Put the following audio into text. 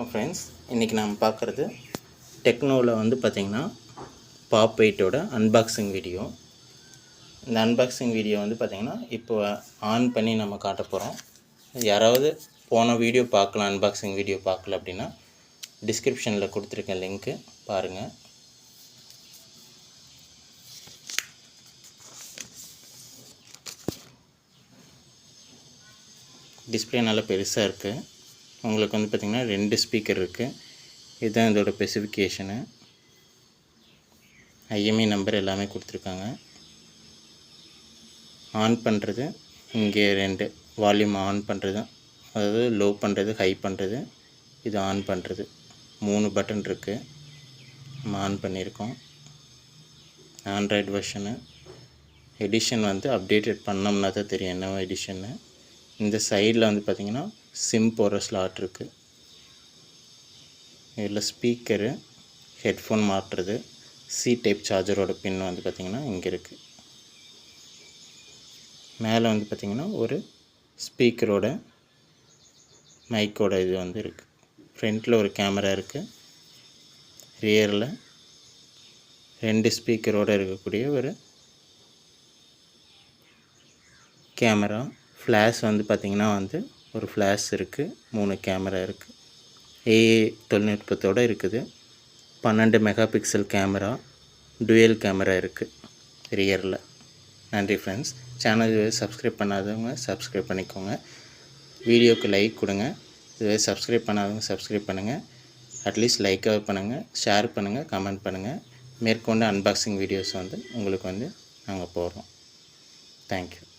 வணக்கம் ஃப்ரெண்ட்ஸ் இன்றைக்கி நாம் பார்க்குறது டெக்னோவில் வந்து பார்த்திங்கன்னா பாப் எயிட்டோட அன்பாக்சிங் வீடியோ இந்த அன்பாக்சிங் வீடியோ வந்து பார்த்திங்கன்னா இப்போ ஆன் பண்ணி நம்ம காட்ட போகிறோம் யாராவது போன வீடியோ பார்க்கலாம் அன்பாக்சிங் வீடியோ பார்க்கல அப்படின்னா டிஸ்கிரிப்ஷனில் கொடுத்துருக்கேன் லிங்க்கு பாருங்கள் டிஸ்பிளே நல்லா பெருசாக இருக்குது உங்களுக்கு வந்து பார்த்திங்கன்னா ரெண்டு ஸ்பீக்கர் இருக்குது இதுதான் இதோட ஸ்பெசிஃபிகேஷனு ஐஎம்ஐ நம்பர் எல்லாமே கொடுத்துருக்காங்க. ஆன் பண்ணுறது இங்கே ரெண்டு வால்யூம் ஆன் பண்ணுறது அதாவது லோ பண்ணுறது ஹை பண்ணுறது இது ஆன் பண்ணுறது மூணு பட்டன் இருக்குது நம்ம ஆன் பண்ணியிருக்கோம். ஆண்ட்ராய்டு வெர்ஷனு எடிஷன் வந்து அப்டேட்டட் பண்ணோம்னா தான் தெரியும் என்ன எடிஷன்னு இந்த சைடில் வந்து பார்த்திங்கன்னா சிம் போடுற ஸ்லாட் இருக்குது இதில் ஸ்பீக்கரு ஹெட்ஃபோன் மாட்டுறது சி டைப் சார்ஜரோட பின் வந்து பார்த்திங்கன்னா இங்கே இருக்குது மேலே வந்து பார்த்திங்கன்னா ஒரு ஸ்பீக்கரோட மைக்கோட இது வந்து இருக்குது ஃப்ரண்ட்டில் ஒரு கேமரா இருக்குது ரியரில் ரெண்டு ஸ்பீக்கரோடு இருக்கக்கூடிய ஒரு கேமரா ஃப்ளாஷ் வந்து பார்த்திங்கன்னா வந்து ஒரு ஃப்ளாஷ் இருக்குது மூணு கேமரா இருக்குது ஏஏ தொழில்நுட்பத்தோடு இருக்குது. பன்னெண்டு mega pixel camera dual camera இருக்குது ரியரில் நன்றி ஃப்ரெண்ட்ஸ் சேனல் சப்ஸ்கிரைப் பண்ணாதவங்க சப்ஸ்கிரைப் பண்ணிக்கோங்க. வீடியோக்கு லைக் கொடுங்க. இதுவே சப்ஸ்கிரைப் பண்ணாதவங்க சப்ஸ்கிரைப் பண்ணுங்கள் அட்லீஸ்ட் லைக்காக பண்ணுங்கள் ஷேர் பண்ணுங்கள் கமெண்ட் பண்ணுங்கள் மேற்கொண்டு அன்பாக்சிங் வீடியோஸ் வந்து உங்களுக்கு வந்து நாங்கள் போடுறோம். தேங்க்யூ